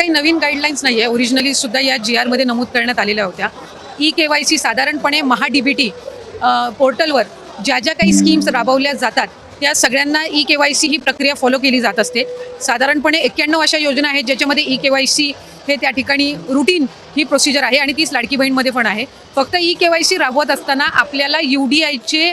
काही नवीन गाईडलाईन्स नाही आहे ओरिजिनली सुद्धा या जी आरमध्ये नमूद करण्यात आलेल्या होत्या. ई के वाय सी साधारणपणे महा डी बी टी पोर्टलवर ज्या ज्या काही स्कीम्स राबवल्या जातात त्या सगळ्यांना ई के वाय सी ही प्रक्रिया फॉलो केली जात असते. साधारणपणे एक्क्याण्णव अशा योजना आहेत ज्याच्यामध्ये ई के वाय सी हे त्या ठिकाणी रुटीन ही प्रोसिजर आहे आणि तीच लाडकी बहीणमध्ये पण आहे. फक्त ई के वाय सी राबवत असताना आपल्याला यू डी आयचे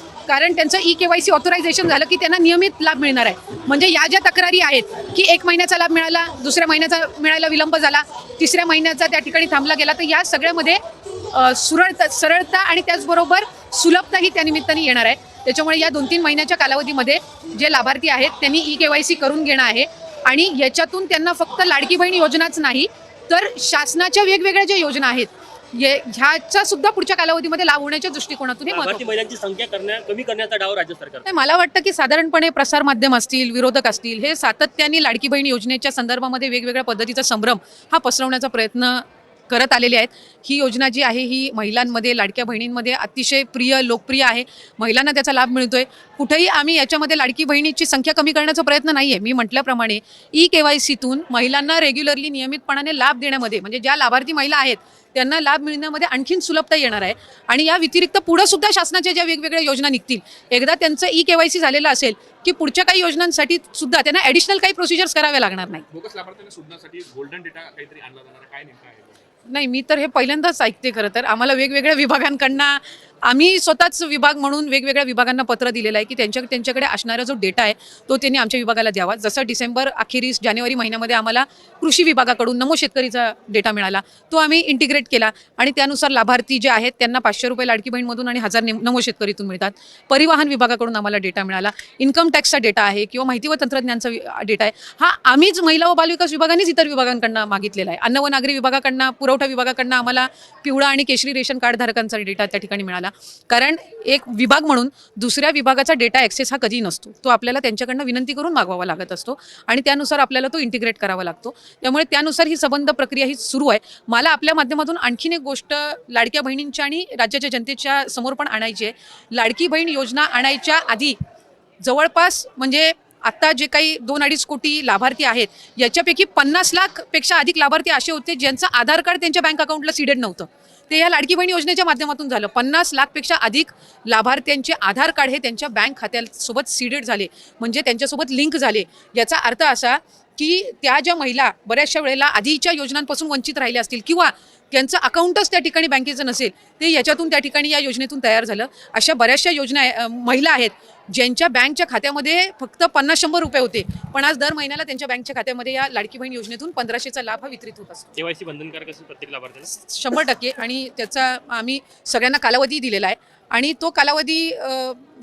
कारण त्यांचं E K Y C authorisation झालं की त्यांना नियमित लाभ मिळणार आहे. म्हणजे या ज्या तक्रारी आहेत की एक महिन्याचा लाभ मिळाला दुसऱ्या महिन्याचा मिळायला विलंब झाला तिसऱ्या महिन्याचा त्या ठिकाणी थांबला गेला तर या सगळ्यामध्ये सुरळता सरळता आणि त्याचबरोबर सुलभता ही त्या निमित्ताने येणार आहे. त्याच्यामुळे या दोन तीन महिन्याच्या कालावधीमध्ये जे लाभार्थी आहेत त्यांनी ई के वाय सी करून घेणं आहे आणि याच्यातून त्यांना फक्त लाडकी बहीण योजनाच नाही तर शासनाच्या वेगवेगळ्या ज्या योजना आहेत ये ह्याचा सुद्धा पुढच्या कालावधीमध्ये लाभ होण्याच्या दृष्टिकोनातून हे महिलांची संख्या करण्या कमी करण्याचा डाव राज्य सरकार नाही, मला वाटतं की साधारणपणे प्रसारमाध्यम असतील विरोधक असतील हे सातत्याने लाडकी बहीण योजनेच्या संदर्भामध्ये वेगवेगळ्या पद्धतीचा संभ्रम हा पसरवण्याचा प्रयत्न करत आलेले आहेत. ही योजना जी आहे ही महिलांमध्ये लाडक्या बहिणींमध्ये अतिशय प्रिय लोकप्रिय आहे. महिलांना त्याचा लाभ मिळतोय. कुठेही आम्ही याच्यामध्ये लाडकी बहिणीची संख्या कमी करण्याचा प्रयत्न नाही आहे मी म्हटल्याप्रमाणे ई के वाय सीतून महिलांना रेग्युलरली नियमितपणाने लाभ देण्यामध्ये म्हणजे ज्या लाभार्थी महिला आहेत त्यांना लाभ मिळण्यामध्ये आणखीन सुलभता येणार आहे. आणि या व्यतिरिक्त पुढं सुद्धा शासनाच्या ज्या वेगवेगळ्या योजना निघतील एकदा त्यांचं ई के वाय सी झालेलं असेल की पुढच्या काही योजनांसाठी सुद्धा त्यांना ॲडिशनल काही प्रोसिजर्स कराव्या लागणार नाही गोल्डन डेटा काहीतरी आणला जाणार. काय नाही मी तर हे पहिल्यांदाच ऐकते खरं तर. आम्हाला वेगवेगळ्या विभागांकडनं आम्ही स्वतःच विभाग म्हणून वेगवेगळ्या विभागांना पत्र दिलेलं आहे की त्यांच्या त्यांच्याकडे असणारा जो डेटा आहे तो त्यांनी आमच्या विभागाला द्यावा. जसं डिसेंबर अखेरीस जानेवारी महिन्यामध्ये आम्हाला कृषी विभागाकडून नमो शेतकरीचा डेटा मिळाला. तो आम्ही इंटिग्रेट केला आणि त्यानुसार लाभार्थी जे आहेत त्यांना पाचशे रुपये लाडकी बहीणमधून आणि हजार नेम- नमो शेतकरीतून मिळतात. परिवहन विभागाकडून आम्हाला डेटा मिळाला. इन्कम टॅक्सचा डेटा आहे किंवा माहिती व तंत्रज्ञानचा डेटा आहे. हा आम्हीच महिला व बालविकास विभागानेच इतर विभागांकडनं मागितलेला आहे. अन्न व नागरी विभागाकडनं पुरवठा विभागाकडनं आम्हाला पिवळा आणि केशरी रेशन कार्डधारकांचा डेटा त्या ठिकाणी मिळाला. कारण एक विभाग म्हणून दुसऱ्या विभागाचा डेटा ॲक्सेस हा कधी नसतो. तो आपल्याला त्यांच्याकडनं विनंती करून मागवावा लागत असतो आणि त्यानुसार आपल्याला तो इंटिग्रेट करावा लागतो. त्यामुळे त्यानुसार ही संबंध प्रक्रिया ही सुरू आहे. मला आपल्या माध्यमातून आणखीन एक गोष्ट लाडक्या बहिणींच्या आणि राज्याच्या जनतेच्या समोर पण आणायची आहे. लाडकी बहीण योजना आणायच्या आधी जवळपास म्हणजे आत्ता जे काही दोन अडीच कोटी लाभार्थी आहेत याच्यापैकी पन्नास लाखपेक्षा अधिक लाभार्थी असे होते ज्यांचं आधार कार्ड त्यांच्या बँक अकाउंटला सीडेड नव्हतं. ते या लाडकी बहीण योजनेच्या माध्यमातून झालं. पन्नास लाखपेक्षा अधिक लाभार्थ्यांचे आधार कार्ड हे त्यांच्या बँक खात्यासोबत सीडेड झाले. म्हणजे त्यांच्यासोबत लिंक झाले. याचा अर्थ असा की त्या ज्या महिला बऱ्याचशा वेळेला आधीच्या योजनांपासून वंचित राहिल्या असतील किंवा त्यांचं अकाउंटच त्या ठिकाणी बँकेचं नसेल ते याच्यातून त्या ठिकाणी या योजनेतून तयार झालं. अशा बऱ्याचशा योजना महिला आहेत ज्यांच्या बँकच्या खात्यामध्ये फक्त पन्नास शंभर रुपये होते पण आज दर महिन्याला त्यांच्या बँकच्या खात्यामध्ये या लाडकी बहीण योजनेतून पंधराशेचा लाभ हा वितरित होत असतो. केवायसी बंधनकारक असेल प्रत्येक लाभार्थ्यांना शंभर टक्के आणि त्याचा आम्ही सगळ्यांना कालावधी दिलेला आहे. आणि तो कालावधी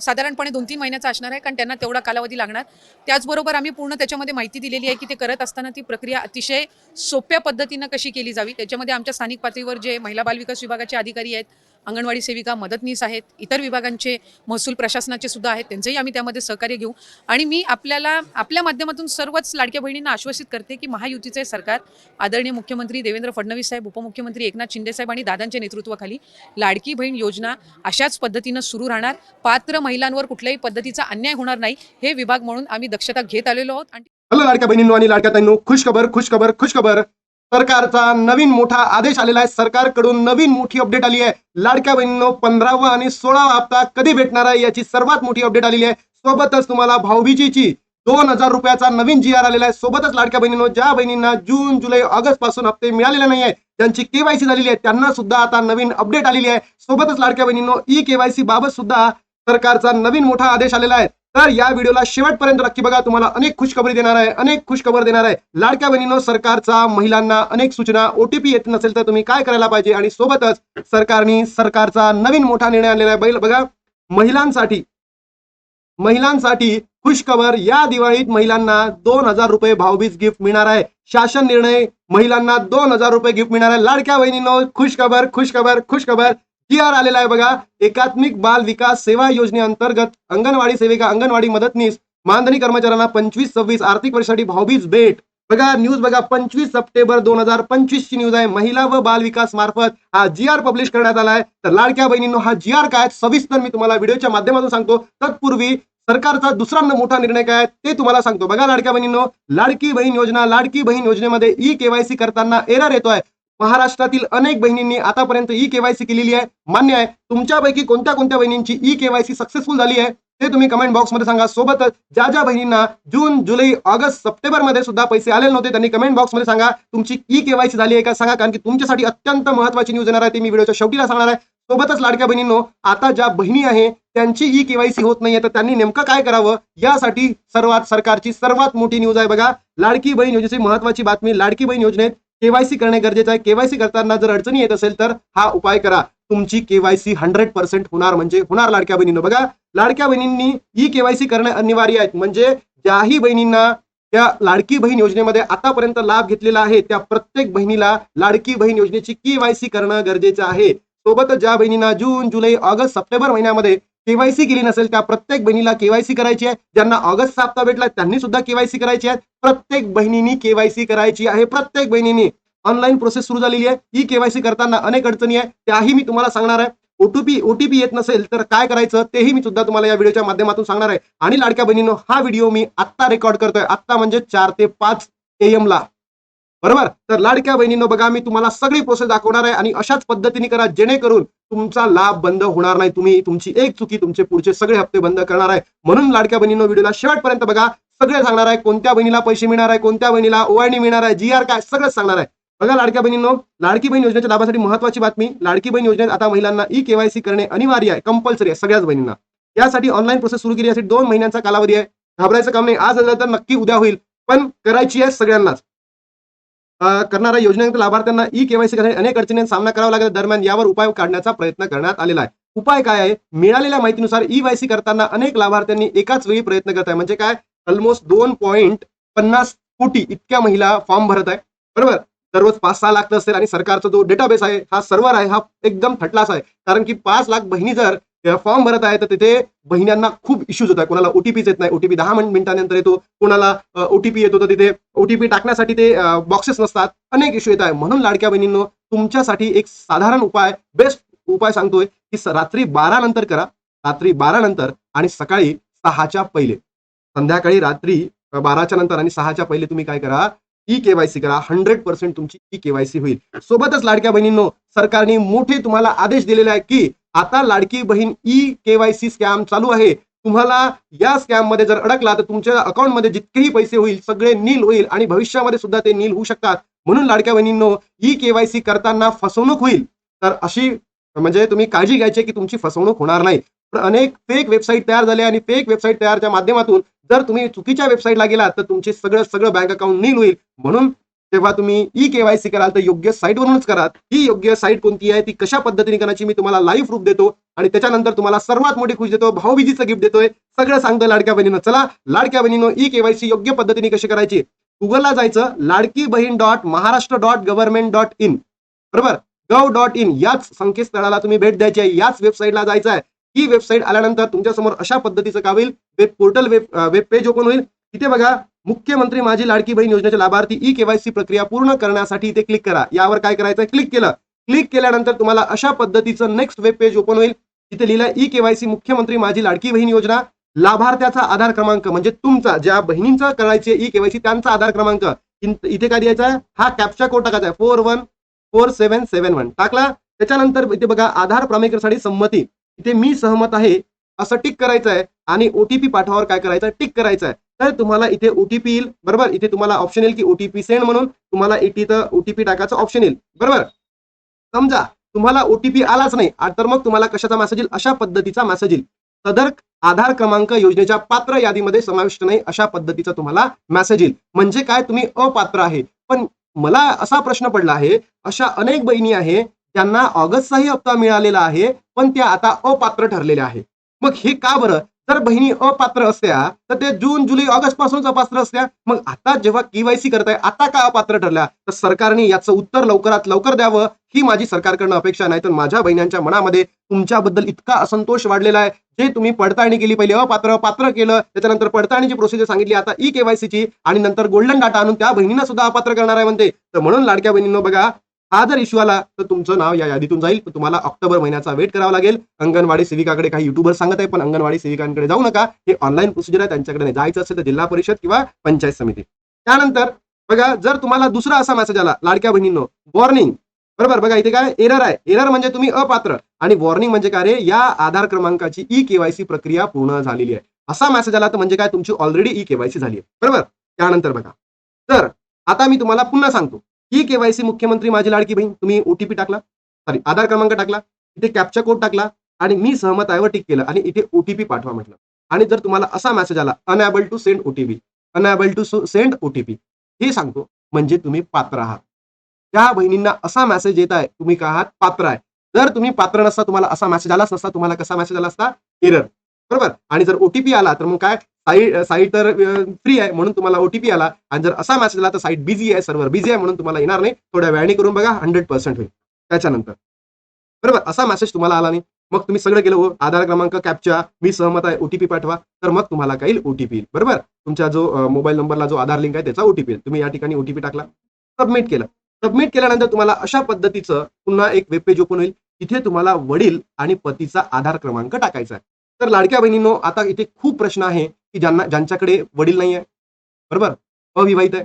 साधारणपणे दोन तीन महिन्याचा असणार आहे कारण त्यांना तेवढा कालावधी लागणार. त्याचबरोबर आम्ही पूर्ण त्याच्यामध्ये माहिती दिलेली आहे की ते करत असताना ती प्रक्रिया अतिशय सोप्या पद्धतीनं कशी केली जावी त्याच्यामध्ये आमच्या स्थानिक पातळीवर जे महिला बालविकास विभागाचे अधिकारी आहेत अंगणवाडी सेविका मदतनीस आहेत इतर विभागांचे महसूल प्रशासनाचे सुद्धा आहेत त्यांचंही आम्ही त्यामध्ये सहकार्य घेऊ. आणि मी आपल्याला आपल्या माध्यमातून सर्वच लाडक्या बहिणींना आश्वासित करते की महायुतीचे सरकार आदरणीय मुख्यमंत्री देवेंद्र फडणवीस साहेब उपमुख्यमंत्री एकनाथ शिंदे साहेब आणि दादांच्या नेतृत्वाखाली लाडकी बहीण योजना अशाच पद्धतीनं सुरू राहणार. पात्र महिलांवर कुठल्याही पद्धतीचा अन्याय होणार नाही हे विभाग म्हणून आम्ही दक्षता घेत आलेलो आहोत. आणि लाडक्या बहिणींनो आणि लाडक्या ताईंनो खुश खबर खुश खबर खुश खबर. सरकारचा नवीन मोठा आदेश आलेला आहे. सरकारकडून नवीन मोठी अपडेट आली आहे. लाडक्या बहिणींनो पंधरावा आणि सोळावा हप्ता कधी भेटणार आहे याची सर्वात मोठी अपडेट आलेली आहे. सोबतच तुम्हाला भाऊबीजीची दोन हजार रुपयाचा नवीन जी आर आलेला आहे. सोबतच लाडक्या बहिणीनो ज्या बहिणींना जून जुलै ऑगस्टपासून हप्ते मिळालेले नाही आहे त्यांची केवायसी झालेली आहे त्यांना सुद्धा आता नवीन अपडेट आलेली आहे. सोबतच लाडक्या बहिणींनो ई केवायसी बाबत सुद्धा सरकारचा नवीन मोठा आदेश आलेला आहे. तर या व्हिडिओला शेवटपर्यंत नक्की बघा. तुम्हाला अनेक खुशखबरी देणार आहे अनेक खुशखबर देणार आहे. लाडक्या बहिणीनं सरकारचा महिलांना अनेक सूचना ओटीपी येत नसेल तर तुम्ही काय करायला पाहिजे? आणि सोबतच सरकारने सरकारचा नवीन मोठा निर्णय आणलेला आहे. बैल- बघा महिलांसाठी महिलांसाठी खुशखबर या दिवाळीत महिलांना दोन हजार रुपये भाऊबीज गिफ्ट मिळणार आहे. शासन निर्णय महिलांना दोन हजार रुपये गिफ्ट मिळणार आहे. लाडक्या बहिणींनो खुशखबर खुशखबर खुशखबर. जी आर आलेला आहे बघा. एकात्मिक बाल विकास सेवा योजनेअंतर्गत अंगणवाडी सेविका अंगणवाडी मदतनीस मानधनी कर्मचाऱ्यांना पंचवीस सव्वीस आर्थिक वर्षासाठी भाऊबीज भेट. बघा न्यूज बघा पंचवीस सप्टेंबर दोन हजार पंचवीस ची न्यूज आहे. महिला व बाल विकास मार्फत हा जी आर पब्लिश करण्यात आला आहे तर लाडक्या बहिणींनो हा जी आर काय सविस्तर मी तुम्हाला व्हिडिओच्या माध्यमातून सांगतो. तत्पूर्वी सरकारचा दुसरा मोठा निर्णय काय ते तुम्हाला सांगतो. बघा लाडक्या बहिणींनो लाडकी बहीण योजना लाडकी बहीण योजनेमध्ये ई केवायसी करताना एरर येतोय. महाराष्ट्रातील अनेक बहिणींनी आतापर्यंत ई केवायसी केलेली आहे. मान्य आहे तुमच्यापैकी कोणत्या कोणत्या बहिणींची ई केवायसी सक्सेसफुल झाली आहे ते तुम्ही कमेंट बॉक्समध्ये सांगा. सोबतच ज्या ज्या बहिणींना जून जुलै ऑगस्ट सप्टेंबरमध्ये सुद्धा पैसे आलेले नव्हते त्यांनी कमेंट बॉक्समध्ये सांगा तुमची ई केवायसी झाली आहे का? सांगा कारण की तुमच्यासाठी अत्यंत महत्वाची न्यूज येणार आहे ती मी व्हिडिओच्या शेवटीला सांगणार आहे. सोबतच लाडक्या बहिणींनो आता ज्या बहिणी आहे त्यांची ई केवायसी होत नाहीये तर त्यांनी नेमकं काय करावं? यासाठी सर्वात सरकारची सर्वात मोठी न्यूज आहे बघा. लाडकी बहीण योजनेची महत्वाची बातमी लाडकी बहीण योजनेत केवायसी करणे गरजेचं आहे. केवायसी करताना जर अडचणी येत असेल तर हा उपाय करा. तुमची केवायसी हंड्रेड पर्सेंट होणार म्हणजे होणार लाडक्या बहिणींनो. बघा लाडक्या बहिणींनी ई केवायसी करणे अनिवार्य आहे. म्हणजे ज्याही बहिणींना त्या लाडकी बहीण योजनेमध्ये आतापर्यंत लाभ घेतलेला आहे त्या प्रत्येक बहिणीला लाडकी बहीण योजनेची केवायसी करणं गरजेचं आहे. सोबत ज्या बहिणींना जून जुलै ऑगस्ट सप्टेंबर महिन्यामध्ये केवायसी केली नसेल त्या प्रत्येक बहिणीला केवायसी करायची आहे. ज्यांना ऑगस्ट हप्ता भेटला त्यांनी सुद्धा केवायसी करायची आहे. प्रत्येक बहिणींनी केवायसी करायची आहे. प्रत्येक बहिणींनी ऑनलाईन प्रोसेस सुरू झालेली आहे. ई केवायसी करताना अनेक अडचणी आहे. त्याही मी तुम्हाला सांगणार आहे. ओटीपी ओटीपी येत नसेल तर काय करायचं तेही मी सुद्धा तुम्हाला या व्हिडिओच्या माध्यमातून सांगणार आहे. आणि लाडक्या बहिणीनो हा व्हिडिओ मी आत्ता रेकॉर्ड करतोय. आत्ता म्हणजे चार ते पाच एम ला. बरोबर? तर लाडक्या बहिणींनो बघा मी तुम्हाला सगळी प्रोसेस दाखवणार आहे आणि अशाच पद्धतीने करा जेणेकरून तुमचा लाभ बंद होणार नाही. तुम्ही तुमची एक चुकी तुमचे पुढचे सगळे हप्ते बंद करणार आहे. म्हणून लाडक्या बहिणीनं व्हिडिओला शेवटपर्यंत बघा. सगळे सांगणार आहे कोणत्या बहिणीला पैसे मिळणार आहे कोणत्या बहिणीला ओवाळणी मिळणार आहे जी आर काय सगळं सांगणार आहे. बघा लाडक्या बहिणींनो लाडकी बहीण योजनेच्या लाभासाठी महत्वाची बातमी लाडकी बहीण योजनेत आता महिलांना ई केवायसी करणे अनिवार्य आहे कंपल्सरी आहे सगळ्याच बहिणींना. यासाठी ऑनलाईन प्रोसेस सुरू केली यासाठी दोन महिन्यांचा कालावधी आहे. घाबरायचं काम नाही. आज झालं तर नक्की उद्या होईल. पण करायची आहे सगळ्यांनाच. करणाऱ्या योजनेत लाभार्थ्यांना ई केवायसी करण्यासाठी अनेक अडचणींचा सामना करावा लागेल. दरम्यान यावर उपाय काढण्याचा प्रयत्न करण्यात आलेला आहे. उपाय काय आहे? मिळालेल्या माहितीनुसार ई वायसी करताना अनेक लाभार्थ्यांनी एकाच वेळी प्रयत्न करत आहे म्हणजे काय? ऑलमोस्ट दोन पॉईंट पन्नास कोटी इतक्या महिला फॉर्म भरत आहे. बरोबर? दररोज पाच सहा लाख असेल आणि सरकारचा जो डेटाबेस आहे हा सर्व्हर आहे हा एकदम थटलास आहे. कारण की पाच लाख बहिणी जर फॉर्म भरत आहे तर तिथे बहिण्यांना खूप इश्यूज होत आहे कोणाला ओटीपीच येत नाही. ओटीपी दहा मिनिट मिनिटानंतर येतो. कोणाला ओटीपी येतो तर तिथे ओटीपी टाकण्यासाठी ते बॉक्सेस नसतात. अनेक इश्यू येत आहे. म्हणून लाडक्या बहिणींनो तुमच्यासाठी एक साधारण उपाय बेस्ट उपाय सांगतोय की रात्री बारा नंतर करा. रात्री बारा नंतर आणि सकाळी सहाच्या पहिले. संध्याकाळी रात्री बाराच्या नंतर आणि सहाच्या पहिले तुम्ही काय करा? ई केवायसी करा. हंड्रेड पर्सेंट तुमची ई केवायसी होईल. सोबतच लाडक्या बहिणींनो सरकारने मोठे तुम्हाला आदेश दिलेले आहे की आता Ladki Bahin e KYC scam चालू आहे. तुम्हाला या स्कॅममध्ये जर अडकला तर तुमच्या अकाउंटमध्ये जितकेही पैसे होईल सगळे नील होईल आणि भविष्यामध्ये सुद्धा ते नील होऊ शकतात. म्हणून लाडक्या बहिणींनो ई केवायसी करताना फसवणूक होईल. तर अशी म्हणजे तुम्ही काळजी घ्यायची की तुमची फसवणूक होणार नाही. पण अनेक फेक वेबसाईट तयार झाले आणि फेक वेबसाईट तयारच्या माध्यमातून जर तुम्ही चुकीच्या वेबसाईटला गेलात तर तुमचे सगळं सगळं बँक अकाउंट नील होईल. म्हणून तेव्हा तुम्ही ई केवायसी कराल तर योग्य साईटवरूनच करा ही योग्य साईट कोणती आहे? ती कशा पद्धतीने करायची? मी तुम्हाला लाईव्ह प्रूफ देतो आणि त्याच्यानंतर तुम्हाला सर्वात मोठी खुश देतो. भाऊबीजीचं गिफ्ट देतोय. सगळं सांगतो लाडक्या बहिणीनं. चला लाडक्या बहिणीनं ई केवायसी योग्य पद्धतीने कशी करायची? गुगलला जायचं Ladki Bahin dot Maharashtra dot government dot in बरोबर? गव डॉट इन याच संकेतस्थळाला तुम्ही भेट द्यायची आहे. याच वेबसाईटला जायचं आहे. ही वेबसाईट आल्यानंतर तुमच्यासमोर अशा पद्धतीचं काय होईल? Web portal web web page open होईल. तिथे बघा मुख्यमंत्री माझी लाडकी बहीण योजनेचे लाभार्थी ई केवायसी प्रक्रिया पूर्ण करण्यासाठी इथे क्लिक करा. यावर काय करायचं क्लिक केलं. क्लिक केल्यानंतर तुम्हाला अशा पद्धतीचं नेक्स्ट वेब पेज ओपन होईल. तिथे लिहिलं ई केवायसी मुख्यमंत्री माझी लाडकी बहीण योजना. लाभार्थ्याचा आधार क्रमांक म्हणजे तुमचा ज्या बहिणींचा करायची ई केवायसी त्यांचा आधार क्रमांक. इथे काय द्यायचा आहे हा कॅप्चा कोड टाकायचा आहे four one four seven seven one टाकला. त्याच्यानंतर इथे बघा आधार प्रमाणीकरणासाठी संमती. इथे मी सहमत आहे. असं टिक करायचं आहे आणि ओटीपी पाठवावर काय करायचं? आहे टिक करायचं आहे. तर तुम्हाला इथे ओटीपी येईल बरोबर? इथे तुम्हाला ऑप्शन येईल की ओटीपी सेंड म्हणून तुम्हाला इथे ओटीपी टाकायचं ऑप्शन येईल बरोबर? समजा तुम्हाला ओटीपी आलाच नाही तर मग तुम्हाला कशाचा मेसेज येईल? अशा पद्धतीचा मेसेज येईल. सदर आधार क्रमांक योजनेच्या पात्र यादीमध्ये समाविष्ट नाही अशा पद्धतीचा तुम्हाला मेसेज येईल. म्हणजे काय? तुम्ही अपात्र आहे. पण मला असा प्रश्न पडला आहे अशा अनेक बहिणी आहे त्यांना ऑगस्टचाही हप्ता मिळालेला आहे पण त्या आता अपात्र ठरलेल्या आहे. मग हे का बरं? जर बहिणी अपात्र असत्या तर ते जून जुलै ऑगस्ट पासूनच अपात्र असत्या मग आता जेव्हा केवायसी करताय आता का अपात्र ठरल्या? तर सरकारने याचं उत्तर लवकरात लवकर द्यावं ही माझी सरकारकडनं अपेक्षा नाही. तर माझ्या बहिण्यांच्या मनामध्ये तुमच्याबद्दल इतका असंतोष वाढलेला आहे. जे तुम्ही पडताळणी केली पहिले अपात्र पात्र केलं त्याच्यानंतर पडताळणीची प्रोसिजर सांगितली आता ई केवायसीची आणि नंतर गोल्डन डाटा आणून त्या बहिणींना सुद्धा अपात्र करणार आहे म्हणते. तर म्हणून लाडक्या बहिणींना बघा हा जर इश्यू आला तर तुमचं नाव या यादीतून जाईल. पण तुम्हाला ऑक्टोबर महिन्याचा वेट करावा लागेल. अंगणवाडी सेविकाकडे काही युट्यूबर सांगत आहे पण अंगणवाडी सेविकांकडे जाऊ नका. हे ऑनलाईन प्रोसिजर आहे. त्यांच्याकडे जायचं असेल तर जिल्हा परिषद किंवा पंचायत समिती. त्यानंतर बघा जर तुम्हाला दुसरा असा मेसेज आला लाडक्या बहिणींनो वॉर्निंग बरोबर बघा इथे काय? एरर आहे. एरर म्हणजे तुम्ही अपात्र. आणि वॉर्निंग म्हणजे काय रे? या आधार क्रमांकाची ई केवायसी प्रक्रिया पूर्ण झालेली आहे. असा मेसेज आला तर म्हणजे काय? तुमची ऑलरेडी ई केवायसी झाली आहे. बरोबर? त्यानंतर बघा. तर आता मी तुम्हाला पुन्हा सांगतो. ही केवायसी मुख्यमंत्री माझी लाडकी बहीण तुम्ही ओटीपी टाकला सॉरी आधार क्रमांक टाकला इथे कॅप्चा कोड टाकला आणि मी सहमत आहे टिक केलं आणि इथे ओटीपी पाठवा म्हटलं. आणि जर तुम्हाला असा मेसेज आला unable to send OTP unable to send OTP हे सांगतो म्हणजे तुम्ही पात्र आहात. त्या बहिणींना असा मेसेज येत आहे तुम्ही का आहात? पात्र आहे. जर तुम्ही पात्र नसता तुम्हाला असा मेसेज आलाच नसता तुम्हाला कसा मेसेज आला असता? एरर बरोबर? आणि जर ओटीपी आला तर मग काय? साईट साईट तर फ्री आहे म्हणून तुम्हाला ओटीपी आला. आणि जर असा मेसेज आला तर साईट बिझी आहे सर्व्हर बिझी आहे म्हणून तुम्हाला येणार नाही. थोड्या वेळाने करून बघा हंड्रेड पर्सेंट होईल. त्याच्यानंतर. बरोबर? असा मेसेज तुम्हाला आला नाही. मग तुम्ही सगळं केलं हो आधार क्रमांक कॅपच्या मी सहमत आहे ओटीपी पाठवा. तर मग तुम्हाला काही ओटीपी येईल. बरोबर? तुमच्या जो मोबाईल नंबरला जो आधार लिंक आहे त्याचा ओटीपी येईल. तुम्ही या ठिकाणी ओटीपी टाकला. सबमिट केलं. सबमिट केल्यानंतर तुम्हाला अशा पद्धतीचं पुन्हा एक वेबपेज ओपन होईल. तिथे तुम्हाला वडील आणि पतीचा आधार क्रमांक टाकायचा आहे. तर लाडक्या बहिणींनो आता इथे खूप प्रश्न आहे. की ज्यांना ज्यांच्याकडे वडील नाही आहे बरोबर? अविवाहित आहे.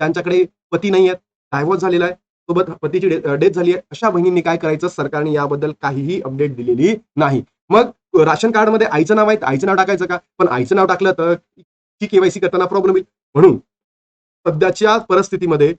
त्यांच्याकडे पती नाही आहेत डायव्हर्स झालेला आहे. सोबत पतीची डेथ झाली आहे. अशा बहिणींनी काय करायचं? सरकारने याबद्दल काहीही अपडेट दिलेली नाही. मग राशन कार्डमध्ये आईचं नाव आहे. आईचं नाव टाकायचं का? पण आईचं नाव टाकलं तर ती केवायसी करताना प्रॉब्लेम येईल म्हणून सध्याच्या परिस्थितीमध्ये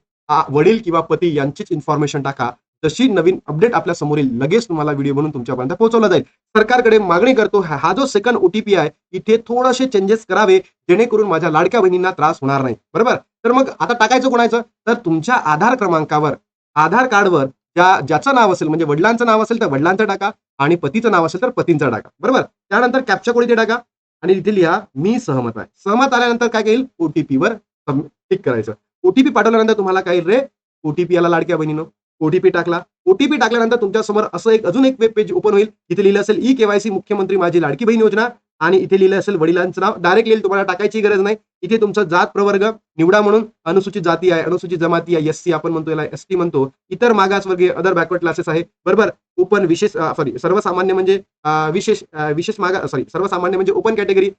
वडील किंवा पती यांचीच इन्फॉर्मेशन टाका. जशी नवीन अपडेट आपल्यासमोर येईल लगेच तुम्हाला व्हिडिओ म्हणून तुमच्यापर्यंत पोहोचवला जाईल. सरकारकडे मागणी करतो हा जो सेकंड ओटीपी आहे इथे थोडेसे चेंजेस करावे जेणेकरून माझ्या लाडक्या बहिणींना त्रास होणार नाही. बरोबर? तर मग आता टाकायचं कोणाचं? तर तुमच्या आधार क्रमांकावर आधार कार्डवर ज्या ज्याचं नाव असेल म्हणजे वडिलांचं नाव असेल तर वडिलांचं टाका आणि पतीचं नाव असेल तर पतींचं टाका. बरोबर? त्यानंतर कॅप्चा कोड इथे टाका आणि इथे लिहा मी सहमत आहे. सहमत आल्यानंतर काय येईल? ओटीपी वर टिक करायचं. ओटीपी पाठवल्यानंतर तुम्हाला काय रे? ओटीपी आला लाडक्या बहिणीनं. ओटीपी टाकला. ओटीपी टाकल्यानंतर तुमच्यासमोर असं एक अजून एक वेब पेज ओपन होईल. इथे लिहिलं असेल ई केवायसी मुख्यमंत्री माझी लाडकी बहीण योजना आणि इथे लिहिलं असेल वडिलांचं नाव. डायरेक्ट लिहिलं तुम्हाला टाकायची गरज नाही. इथे तुमचा जात प्रवर्ग निवडा म्हणून अनुसूचित जाती आहे अनुसूचित जमाती आहे एस सी आपण म्हणतो याला एस टी म्हणतो. इतर मागासवर्गीय अदर बॅकवर्ड क्लासेस आहे बरोबर? ओपन विशेष सॉरी सर्वसामान्य म्हणजे विशेष विशेष मागा सॉरी सर्वसामान्य म्हणजे ओपन कॅटेगरी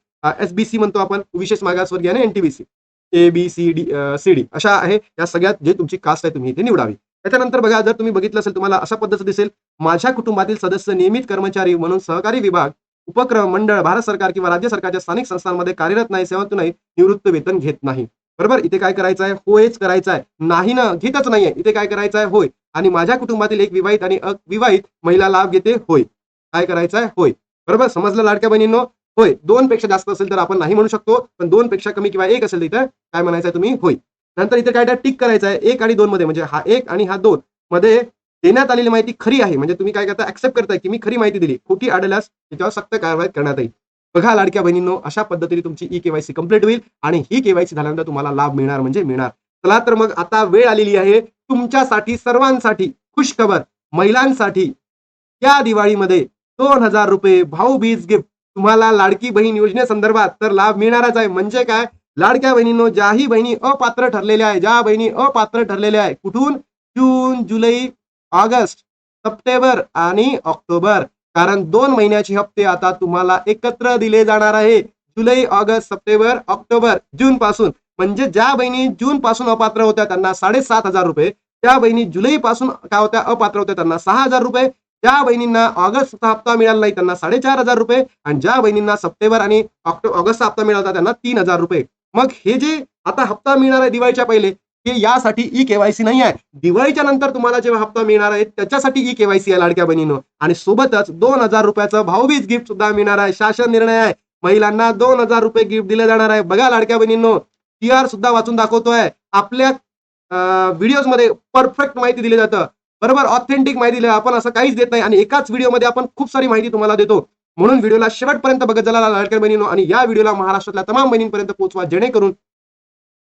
एसबीसी म्हणतो आपण. विशेष मागासवर्गीय आणि NTBC A B C D C D अशा आहे या सगळ्यात जे तुमची कास्ट आहे तुम्ही इथे निवडावी. त्याच्यानंतर बघा जर तुम्ही बघितलं असेल तुम्हाला अशा पद्धतीचं दिसेल. माझ्या कुटुंबातील सदस्य नियमित कर्मचारी म्हणून सहकारी विभाग उपक्रम मंडळ भारत सरकार किंवा राज्य सरकारच्या स्थानिक संस्थांमध्ये कार्यरत नाही सेवातून नाही निवृत्त वेतन घेत नाही. बरोबर? इथे काय करायचं आहे होयच करायचं आहे नाही ना घेतच नाहीये. इथे काय करायचं आहे होय. आणि माझ्या कुटुंबातील एक विवाहित आणि अविवाहित महिला लाभ घेते होय. काय करायचं आहे होय. बरोबर? समजलं लाडक्या बहिणींनो? होय. दोन पेक्षा जास्त असेल तर आपण नाही म्हणू शकतो पण दोन पेक्षा कमी किंवा एक असेल तिथं इथं काय म्हणायचं आहे तुम्ही? होय. नंतर इथे काय टिक करायचं आहे एक आणि दोन मध्ये. म्हणजे हा एक आणि हा दोन मध्ये देण्यात आलेली माहिती खरी आहे. म्हणजे तुम्ही काय करता ऍक्सेप्ट करताय की मी खरी माहिती दिली. खोटी आढळल्यास त्याच्यावर सक्त कारवाई करण्यात येईल. बघा लाडक्या बहिणींनो अशा पद्धतीने तुमची ई केवायसी कंप्लीट होईल आणि ही केवायसी झाल्यानंतर तुम्हाला लाभ मिळणार म्हणजे मिळणार. चला तर मग आता वेळ आलेली आहे. तुमच्यासाठी सर्वांसाठी खुशखबर महिलांसाठी या दिवाळीमध्ये दोन हजार रुपये भाऊबीज गिफ्ट तुम्हाला लाडकी बहीण योजनेसंदर्भात तर लाभ मिळणारच आहे. म्हणजे काय? लाडक्या बहिणींनो ज्याही बहिणी अपात्र ठरलेल्या आहे ज्या बहिणी अपात्र ठरलेल्या आहे कुठून? जून जुलै ऑगस्ट सप्टेंबर आणि ऑक्टोबर. कारण दोन महिन्याचे हप्ते आता तुम्हाला एकत्र दिले जाणार आहे. July August September October June पासून. म्हणजे ज्या बहिणी जून पासून अपात्र होत्या त्यांना साडेसात हजार रुपये. त्या बहिणी जुलै पासून काय होत्या? अपात्र होत्या त्यांना सहा हजार रुपये. ज्या बहिणींना ऑगस्टचा हप्ता मिळाला नाही त्यांना साडेचार हजार रुपये. आणि ज्या बहिणींना सप्टेंबर आणि ऑक्टोबर ऑगस्टचा हप्ता मिळाला होता त्यांना तीन हजार रुपये. मग हे जे आता हप्ता मिळणार आहे दिवाळीच्या पहिले हे यासाठी ई केवायसी नाही आहे. दिवाळीच्या नंतर तुम्हाला जेव्हा हप्ता मिळणार आहे त्याच्यासाठी ई केवायसी आहे लाडक्या बहिणीनं. आणि सोबतच दोन हजार रुपयाचं भाऊबीज गिफ्ट सुद्धा मिळणार आहे. शासन निर्णय आहे. महिलांना दोन हजार रुपये गिफ्ट दिले जाणार आहे. बघा लाडक्या बहिणींनो टी आर सुद्धा वाचून दाखवतोय. आपल्या व्हिडिओजमध्ये परफेक्ट माहिती दिली जातं. बरोबर ऑथेंटिक माहिती दिली आपण असं काहीच देत नाही. आणि एकाच व्हिडिओमध्ये आपण खूप सारी माहिती तुम्हाला देतो. म्हणून व्हिडिओला शेवटपर्यंत बघत झाला लाडक्या बहिणीनो आणि या व्हिडिओला महाराष्ट्रातल्या तमाम बहिणींपर्यंत पोहोचवा जेणेकरून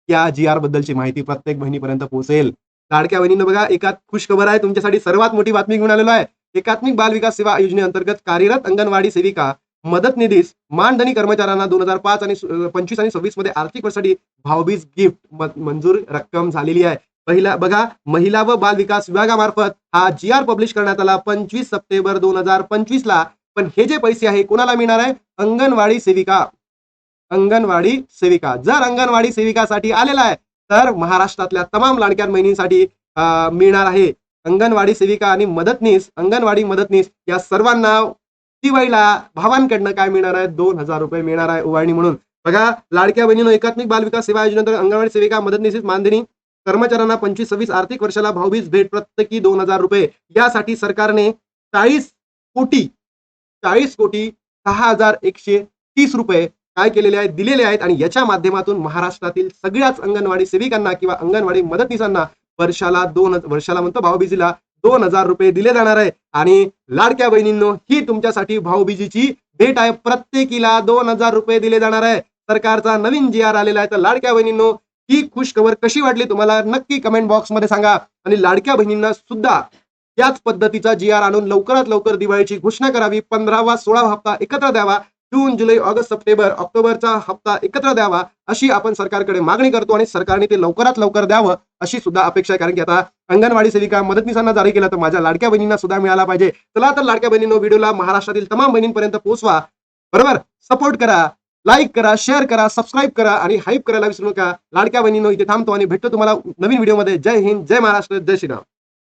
या जी आर बद्दलची माहिती प्रत्येक बहिणीपर्यंत पोहोचेल. लाडक्या बहिणीनं बघा एकात खुश खबर आहे तुमच्यासाठी सर्वात मोठी बातमी घेऊन आलेलो आहे. एकात्मिक बाल विकास सेवा योजनेअंतर्गत कार्यरत अंगणवाडी सेविका मदत निधीस मानधनी कर्मचाऱ्यांना दोन हजार पाच आणि पंचवीस आणि सव्वीसमध्ये आर्थिक वर्षासाठी भावबीज गिफ्ट मंजूर रक्कम झालेली आहे. पहिला बघा महिला व बाल विकास विभागामार्फत हा जी आर पब्लिश करण्यात आला पंचवीस सप्टेंबर दोन हजार पंचवीस ला पण हे जे पैसे आहे कोणाला मिळणार आहे? अंगणवाडी सेविका. अंगणवाडी सेविका. जर अंगणवाडी सेविकासाठी आलेला आहे तर महाराष्ट्रातल्या तमाम लाडक्या बहिणींसाठी मिळणार आहे. अंगणवाडी सेविका आणि मदतनीस अंगणवाडी मदतनीस या सर्वांना दिवाळीला भावांकडनं काय मिळणार आहे? दोन हजार रुपये मिळणार आहे उभारणी म्हणून. बघा लाडक्या बहिणीनं एकात्मिक बालविकास सेवा योजनेनंतर अंगणवाडी सेविका मदतनीस मानधनी कर्मचाऱ्यांना पंचवीस सव्वीस आर्थिक वर्षाला भाऊबीज भेट प्रत्येकी दोन हजार रुपये. यासाठी सरकारने चाळीस कोटी चाळीस कोटी सहा हजार एकशे तीस रुपये काय केलेले आहेत दिलेले आहेत आणि याच्या माध्यमातून महाराष्ट्रातील सगळ्याच अंगणवाडी सेविकांना किंवा अंगणवाडी मदतनीसांना वर्षाला दोन वर्षाला म्हणतो भाऊबीजीला दोन हजार रुपये दिले जाणार आहे. आणि लाडक्या बहिणींनो ही तुमच्यासाठी भाऊबीजीची भेट आहे. प्रत्येकीला दोन हजार रुपये दिले जाणार आहे. सरकारचा नवीन जी आर आलेला आहे. तर लाडक्या बहिणींनो ही खुश खबर कशी वाटली तुम्हाला? नक्की कमेंट बॉक्समध्ये सांगा. आणि लाडक्या बहिणींना सुद्धा याच पद्धतीचा जी आर आणून लवकरात लवकर दिवाळीची घोषणा करावी. पंधरावा सोळावा हप्ता एकत्र द्यावा. जून जुलै ऑगस्ट सप्टेंबर ऑक्टोबरचा हप्ता एकत्र द्यावा अशी आपण सरकारकडे मागणी करतो आणि सरकारने ते लवकरात लवकर द्यावं अशी सुद्धा अपेक्षा आहे. कारण की आता अंगणवाडी सेविका मदतनीसांना जारी केला तर माझ्या लाडक्या बहिणींना सुद्धा मिळाला पाहिजे. चला तर लाडक्या बहिणींनो व्हिडिओला महाराष्ट्रातील तमाम बहिणींपर्यंत पोहोचवा. बरोबर? सपोर्ट करा लाईक करा शेअर करा सबस्क्राईब करा आणि हाईप करायला विसरू नका. लाडक्या बहिणींनो इथे थांबतो आणि भेटतो तुम्हाला नवीन व्हिडिओमध्ये. जय हिंद जय महाराष्ट्र जय श्रीराम.